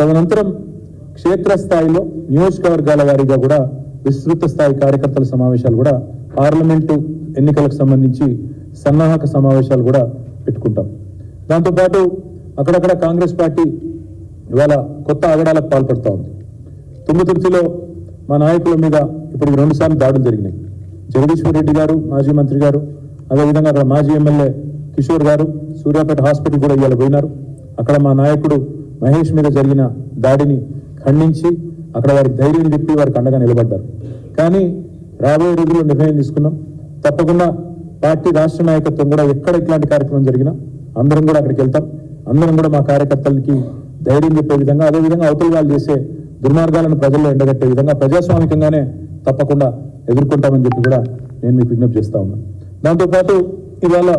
తదనంతరం క్షేత్రస్థాయిలో నియోజకవర్గాల వారీగా కూడా విస్తృత స్థాయి కార్యకర్తల సమావేశాలు కూడా పార్లమెంటు ఎన్నికలకు సంబంధించి సన్నాహక సమావేశాలు కూడా పెట్టుకుంటాం. దాంతోపాటు అక్కడక్కడ కాంగ్రెస్ పార్టీ ఇవాళ కొత్త ఆగడాలకు పాల్పడుతూ ఉంది. తుంగతుర్తిలో మా నాయకుల మీద ఇప్పుడు రెండు సార్లు దాడులు జరిగినాయి. జగదీశ్వర్ రెడ్డి గారు మాజీ మంత్రి గారు అదేవిధంగా అక్కడ మాజీ ఎమ్మెల్యే కిషోర్ గారు సూర్యాపేట హాస్పిటల్ కూడా ఇవాళ పోయినారు. అక్కడ మా నాయకుడు మహేష్ మీద జరిగిన దాడిని ఖండించి అక్కడ వారికి ధైర్యం చెప్పి వారికి అండగా నిలబడ్డారు. కానీ రాబోయే రోజుల్లో నిర్ణయం తీసుకున్నాం. తప్పకుండా పార్టీ రాష్ట్ర నాయకత్వం కూడా ఎక్కడ ఇట్లాంటి కార్యక్రమం జరిగినా అందరం కూడా అక్కడికి వెళ్తాం. అందరం కూడా మా కార్యకర్తలకి ధైర్యం చెప్పే విధంగా అదే విధంగా అవతల వాళ్ళు చేసే దుర్మార్గాలను ప్రజల్లో ఎండగట్టే విధంగా ప్రజాస్వామికంగానే తప్పకుండా ఎదుర్కొంటామని చెప్పి కూడా నేను మీకు విజ్ఞప్తి చేస్తా ఉన్నాను దాంతోపాటు ఇవాళ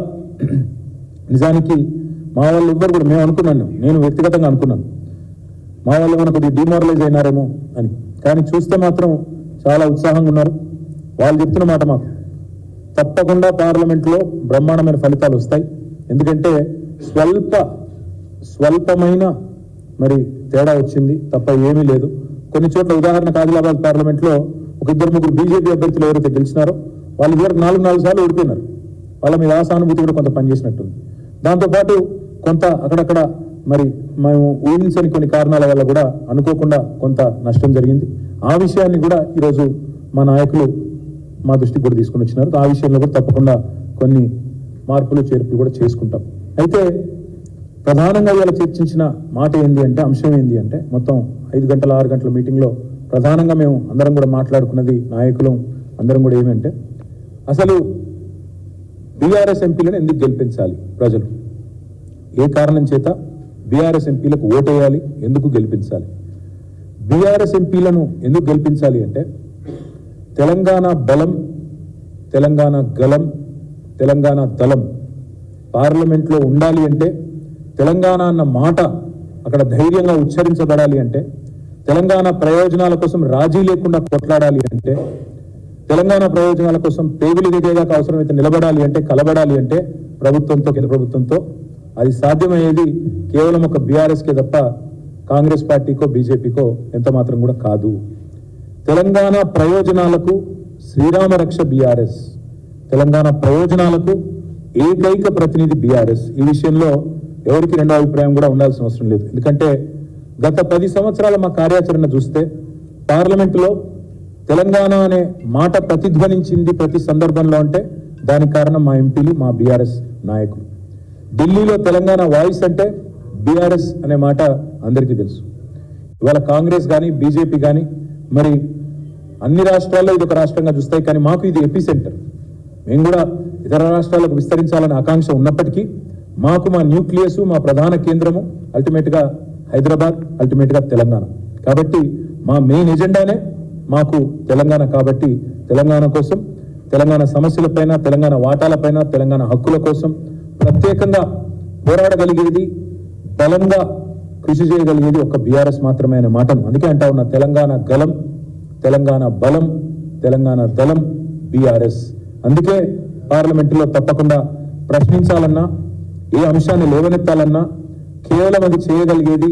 నిజానికి మా వాళ్ళు ఎవ్వరు కూడా మేము అనుకున్నాను నేను వ్యక్తిగతంగా అనుకున్నాను. మా వాళ్ళు ఏమైనా కొద్దిగా డిమారలైజ్ అయినారేమో అని. కానీ చూస్తే మాత్రం చాలా ఉత్సాహంగా ఉన్నారు. వాళ్ళు చెప్తున్న మాట మాకు. తప్పకుండా పార్లమెంట్లో బ్రహ్మాండమైన ఫలితాలు వస్తాయి. ఎందుకంటే స్వల్ప స్వల్పమైన మరి తేడా వచ్చింది తప్ప ఏమీ లేదు. కొన్ని చోట్ల ఉదాహరణకు ఆదిలాబాద్ పార్లమెంట్లో ఒక ఇద్దరు ముగ్గురు బీజేపీ అభ్యర్థులు ఎవరైతే గెలిచినారో వాళ్ళు ఇద్దరు నాలుగు నాలుగు సార్లు ఓడిపోయినారు. వాళ్ళ మీద ఆ సానుభూతి కూడా కొంత పనిచేసినట్టుంది. దాంతోపాటు కొంత అక్కడక్కడ మరి మేము ఊహించని కొన్ని కారణాల వల్ల కూడా అనుకోకుండా కొంత నష్టం జరిగింది. ఆ విషయాన్ని కూడా ఈరోజు మా నాయకులు మా దృష్టికి కూడా తీసుకుని వచ్చినారు. ఆ విషయంలో కూడా తప్పకుండా కొన్ని మార్పులు చేర్పులు కూడా చేసుకుంటాం. అయితే ప్రధానంగా ఇవాళ చర్చించిన మాట ఏంది అంటే అంశం ఏంది అంటే మొత్తం ఐదు గంటల ఆరు గంటల మీటింగ్లో ప్రధానంగా మేము అందరం కూడా మాట్లాడుకున్నది నాయకులు అందరం కూడా ఏమంటే అసలు బీఆర్ఎస్ ఎంపీలను ఎందుకు గెలిపించాలి ప్రజలు? ఏ కారణం చేత? బీఆర్ఎస్ ఎంపీలకు ఓటేయాలి ఎందుకు గెలిపించాలి? బీఆర్ఎస్ ఎంపీలను ఎందుకు గెలిపించాలి అంటే తెలంగాణ బలం తెలంగాణ గలం తెలంగాణ దళం పార్లమెంట్లో ఉండాలి అంటే తెలంగాణ అన్న మాట అక్కడ ధైర్యంగా ఉచ్చరించబడాలి అంటే తెలంగాణ ప్రయోజనాల కోసం రాజీ లేకుండా కొట్లాడాలి అంటే తెలంగాణ ప్రయోజనాల కోసం పేగులు దిగేదాకా అవసరమైతే నిలబడాలి అంటే కలబడాలి అంటే ప్రభుత్వంతో కేంద్ర ప్రభుత్వంతో అది సాధ్యమయ్యేది కేవలం ఒక బీఆర్ఎస్కే తప్ప కాంగ్రెస్ పార్టీకో బీజేపీకో ఎంత మాత్రం కూడా కాదు. తెలంగాణ ప్రయోజనాలకు శ్రీరామ రక్ష బీఆర్ఎస్ తెలంగాణ ప్రయోజనాలకు ఏకైక ప్రతినిధి బీఆర్ఎస్ ఈ విషయంలో ఎవరికి రెండో అభిప్రాయం కూడా ఉండాల్సిన అవసరం లేదు. ఎందుకంటే గత పది సంవత్సరాల మా కార్యాచరణ చూస్తే పార్లమెంటులో తెలంగాణ అనే మాట ప్రతిధ్వనించింది ప్రతి సందర్భంలో అంటే దానికి కారణం మా ఎంపీలు మా బీఆర్ఎస్ నాయకులు. ఢిల్లీలో తెలంగాణ వాయిస్ అంటే బీఆర్ఎస్ అనే మాట అందరికీ తెలుసు. ఇవాళ కాంగ్రెస్ కానీ బీజేపీ కానీ మరి అన్ని రాష్ట్రాల్లో ఇది ఒక రాష్ట్రంగా చూస్తాయి కానీ మాకు ఇది ఎపి సెంటర్ మేము కూడా ఇతర రాష్ట్రాలకు విస్తరించాలనే ఆకాంక్ష ఉన్నప్పటికీ మాకు మా న్యూక్లియస్ మా ప్రధాన కేంద్రము అల్టిమేట్గా హైదరాబాద్ అల్టిమేట్గా తెలంగాణ. కాబట్టి మా మెయిన్ ఎజెండానే మాకు తెలంగాణ కాబట్టి తెలంగాణ కోసం తెలంగాణ సమస్యలపైన తెలంగాణ వాటాలపైన తెలంగాణ హక్కుల కోసం ప్రత్యేకంగా పోరాడగలిగేది బలంగా కృషి చేయగలిగేది ఒక బీఆర్ఎస్ మాత్రమే అనే మాటను అందుకే అంటా ఉన్న. తెలంగాణ గలం తెలంగాణ బలం తెలంగాణ దళం బీఆర్ఎస్. అందుకే పార్లమెంటులో తప్పకుండా ప్రశ్నించాలన్నా ఏ అంశాన్ని లేవనెత్తాలన్నా కేవలం అది చేయగలిగేది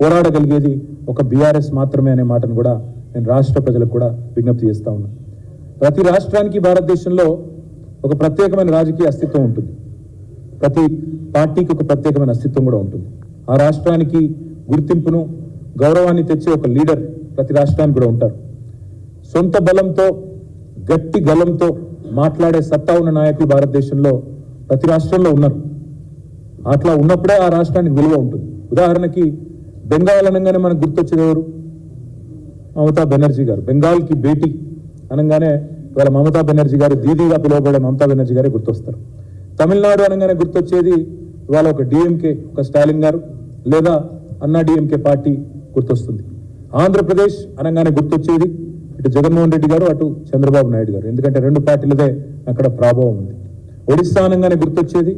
పోరాడగలిగేది ఒక బీఆర్ఎస్ మాత్రమే అనే మాటను కూడా నేను రాష్ట్ర ప్రజలకు కూడా విజ్ఞప్తి చేస్తా ఉన్నాను ప్రతి రాష్ట్రానికి భారతదేశంలో ఒక ప్రత్యేకమైన రాజకీయ అస్తిత్వం ఉంటుంది. ప్రతి పార్టీకి ఒక ప్రత్యేకమైన అస్తిత్వం కూడా ఉంటుంది. ఆ రాష్ట్రానికి గుర్తింపును గౌరవాన్ని తెచ్చే ఒక లీడర్ ప్రతి రాష్ట్రానికి కూడా ఉంటారు. సొంత బలంతో గట్టి గలంతో మాట్లాడే సత్తా ఉన్న నాయకులు భారతదేశంలో ప్రతి రాష్ట్రంలో ఉన్నారు. అట్లా ఉన్నప్పుడే ఆ రాష్ట్రానికి విలువ ఉంటుంది. ఉదాహరణకి బెంగాల్ అనగానే మనకు గుర్తొచ్చేది ఎవరు? మమతా బెనర్జీ గారు. బెంగాల్కి భేటీ అనగానే ఇవాళ మమతా బెనర్జీ గారు దీదీగా పిలువబడే మమతా బెనర్జీ గారే గుర్తొస్తారు. తమిళనాడు అనగానే గుర్తొచ్చేది ఇవాళ ఒక డిఎంకే ఒక స్టాలిన్ గారు లేదా అన్నా డిఎంకే పార్టీ గుర్తొస్తుంది. ఆంధ్రప్రదేశ్ అనగానే గుర్తొచ్చేది ఇటు జగన్మోహన్ రెడ్డి గారు అటు చంద్రబాబు నాయుడు గారు. ఎందుకంటే రెండు పార్టీలదే అక్కడ ప్రభావం ఉంది. ఒడిస్సా అనగానే గుర్తొచ్చేది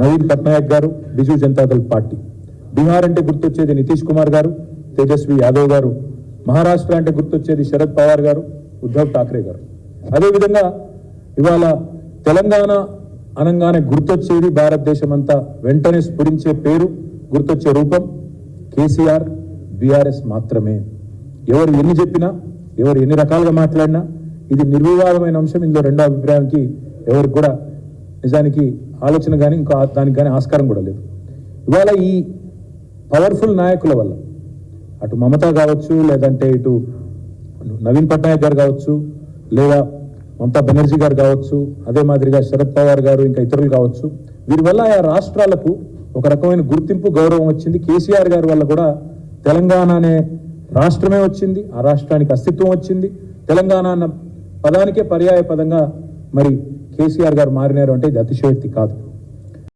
నవీన్ పట్నాయక్ గారు బిజు జనతాదళ్ పార్టీ. బీహార్ అంటే గుర్తొచ్చేది నితీష్ కుమార్ గారు తేజస్వి యాదవ్ గారు. మహారాష్ట్ర అంటే గుర్తొచ్చేది శరద్ పవార్ గారు ఉద్ధవ్ ఠాక్రే గారు. అదేవిధంగా ఇవాళ తెలంగాణ అనగానే గుర్తొచ్చేది భారతదేశం అంతా వెంటనే స్ఫురించే పేరు గుర్తొచ్చే రూపం కేసీఆర్ బీఆర్ఎస్ మాత్రమే. ఎవరు ఎన్ని చెప్పినా ఎవరు ఎన్ని రకాలుగా మాట్లాడినా ఇది నిర్వివాదమైన అంశం. ఇందులో రెండో అభిప్రాయానికి ఎవరు కూడా నిజానికి ఆలోచన కానీ ఇంకా దానికి కానీ ఆస్కారం కూడా లేదు. ఇవాళ ఈ పవర్ఫుల్ నాయకుల వల్ల అటు మమత కావచ్చు లేదంటే ఇటు నవీన్ పట్నాయక్ గారు కావచ్చు లేదా మమతా బెనర్జీ గారు కావచ్చు అదే మాదిరిగా శరద్ పవార్ గారు ఇంకా ఇతరులు కావచ్చు. వీరి వల్ల ఆ రాష్ట్రాలకు ఒక రకమైన గుర్తింపు గౌరవం వచ్చింది. కేసీఆర్ గారి వల్ల కూడా తెలంగాణ అనే రాష్ట్రమే వచ్చింది. ఆ రాష్ట్రానికి అస్తిత్వం వచ్చింది. తెలంగాణ అన్న పదానికే పర్యాయ పదంగా మరి కేసీఆర్ గారు మారినారు అంటే ఇది అతిశయోక్తి కాదు.